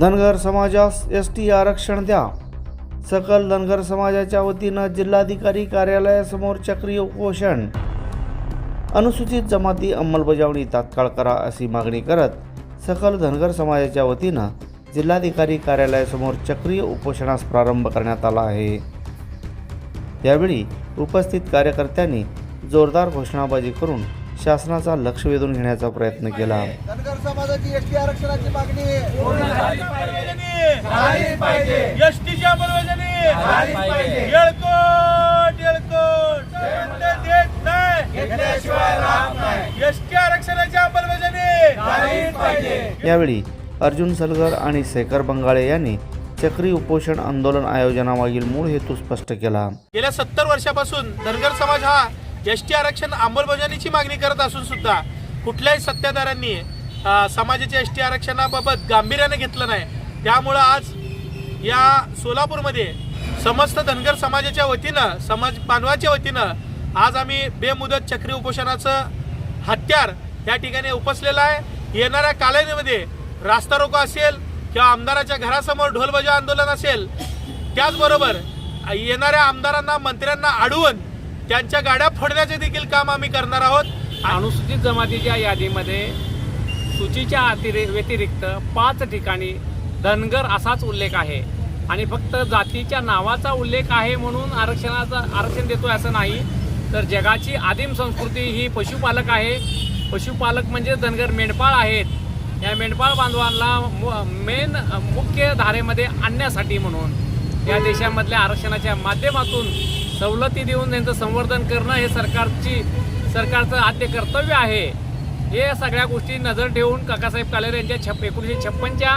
Dhangar समाजास S T आरक्षण द्या. सकल धनगर समाजाच्या वतीनं जिल्हाधिकारी कार्यालयासमोर चक्रीय उपोषण. अनुसूचित जमाती अंमलबजावणी तात्काळ करा अशी मागणी करत सकल धनगर समाजाच्या वतीनं जिल्हाधिकारी कार्यालयासमोर चक्रीय उपोषणास प्रारंभ करण्यात आला आहे. यावेळी उपस्थित कार्यकर्त्यांनी जोरदार घोषणाबाजी करून शासनाचा लक्ष वेधून घेण्याचा प्रयत्न केला. धनगर समाजाची एसटी आरक्षणाची मागणी. एसटीच्या यावेळी अर्जुन सलगर आणि शेखर बंगाळे यांनी चक्री उपोषण आंदोलन आयोजनामागील मूळ हेतू स्पष्ट केला. गेल्या सत्तर वर्षापासून धनगर समाज हा एस टी आरक्षण अंमलबजावणीची मागणी करत असून सुद्धा कुठल्याही सत्ताधाऱ्यांनी समाजाच्या एस टी आरक्षणाबाबत गांभीर्याने घेतलं नाही. त्यामुळं आज या सोलापूरमध्ये समस्त धनगर समाजाच्या वतीनं समाज बांधवाच्या वतीनं आज आम्ही बेमुदत चक्री उपोषणाचं हत्यार या ठिकाणी उपसलेलं आहे. येणाऱ्या कालावधीमध्ये रास्ता रोको असेल किंवा आमदाराच्या घरासमोर ढोलबजाव आंदोलन असेल त्याचबरोबर येणाऱ्या आमदारांना मंत्र्यांना अडवून त्यांच्या गाड्या फोडण्याचे देखील काम आम्ही करणार आहोत. अनुसूचित जमातीच्या यादीमध्ये सूचीच्या अतिरे व्यतिरिक्त पाच ठिकाणी धनगर असाच उल्लेख आहे. आणि फक्त जातीच्या नावाचा उल्लेख आहे म्हणून आरक्षणाचा आरक्षण देतोय असं नाही. तर जगाची आदिम संस्कृती ही पशुपालक आहे. पशुपालक म्हणजे धनगर मेंढपाळ आहेत. या मेंढपाळ बांधवांना मेन मुख्य धारेमध्ये आणण्यासाठी म्हणून. या देशामधल्या आरक्षणाच्या माध्यमातून सवलती देऊन त्यांचं संवर्धन करणं हे सरकारची सरकारचं आद्य कर्तव्य आहे. हे सगळ्या गोष्टी नजर ठेवून काकासाहेब कालेर यांच्या छप एकोणीसशे छप्पनच्या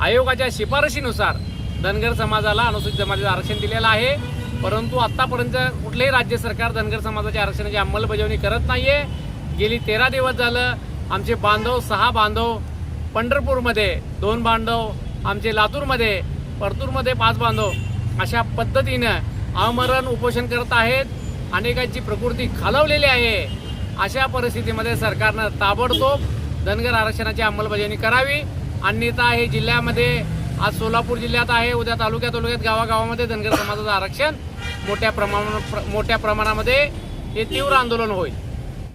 आयोगाच्या शिफारशीनुसार धनगर समाजाला अनुसूचित जमातीचं आरक्षण दिलेलं आहे. परंतु आत्तापर्यंत कुठलंही राज्य सरकार धनगर समाजाच्या आरक्षणाची अंमलबजावणी करत नाही आहे गेली तेरा दिवस झालं आमचे बांधव सहा बांधव पंढरपूरमध्ये दोन बांधव आमचे लातूरमध्ये परतूरमध्ये पाच बांधव अशा पद्धतीनं आमरण उपोषण करत आहेत. अनेकांची प्रकृती खालवलेली आहे. अशा परिस्थितीमध्ये सरकारनं ताबडतोब धनगर आरक्षणाची अंमलबजावणी करावी. अन्यथा हे जिल्ह्यामध्ये आज सोलापूर जिल्ह्यात आहे उद्या तालुक्यात तालुक्यात गावागावामध्ये धनगर समाजाचं आरक्षण मोठ्या प्रमाणात मोठ्या प्रमाणामध्ये हे तीव्र आंदोलन होईल.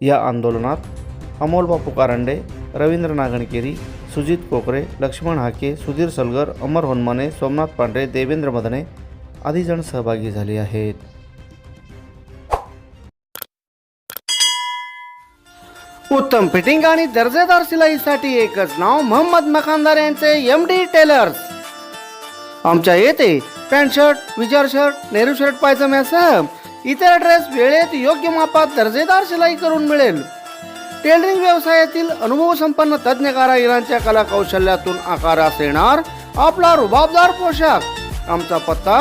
या आंदोलनात अमोल बापू कारंडे रवींद्र नागणकेरी सुजित कोकरे लक्ष्मण हाके सुधीर सलगर अमर होनमाने सोमनाथ पांढरे देवेंद्र मदने आदी जण सहभागी झाले आहेत. उत्तम फिटिंग आणि दर्जेदार शिलाईसाठी एकच नाव मोहम्मद मखानदार यांचे एम डी टेलर्स आमच्या येथे पॅन्ट शर्ट विचार शर्ट नेहरू शर्ट पायजम्यासह इतर ड्रेस वेळेत योग्य मापात दर्जेदार शिलाई करून मिळेल. टेलरिंग व्यवसायातील अनुभव संपन्न तज्ज्ञ कारागिरांच्या कला कौशल्यातून आकारास येणार आपला रुबाबदार पोशाख आमचा पत्ता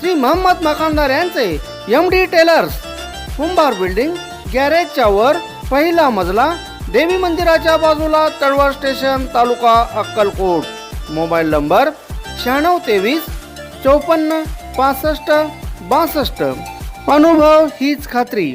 श्री मोहम्मद मखानदार यांचे M D tailors Kumbhar building गॅरेजच्या वर पहिला मजला देवी मंदिराच्या बाजूला तळवळ स्टेशन तालुका अक्कलकोट. मोबाईल नंबर शहाण्णव तेवीस चौपन्न पासष्ट बासष्ट. अनुभव हीच खात्री.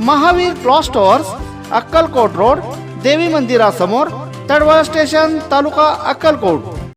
Mahavir cloth stores Akkalkot road देवी मंदिरासमोर तडवळ स्टेशन तालुका अक्कलकोट.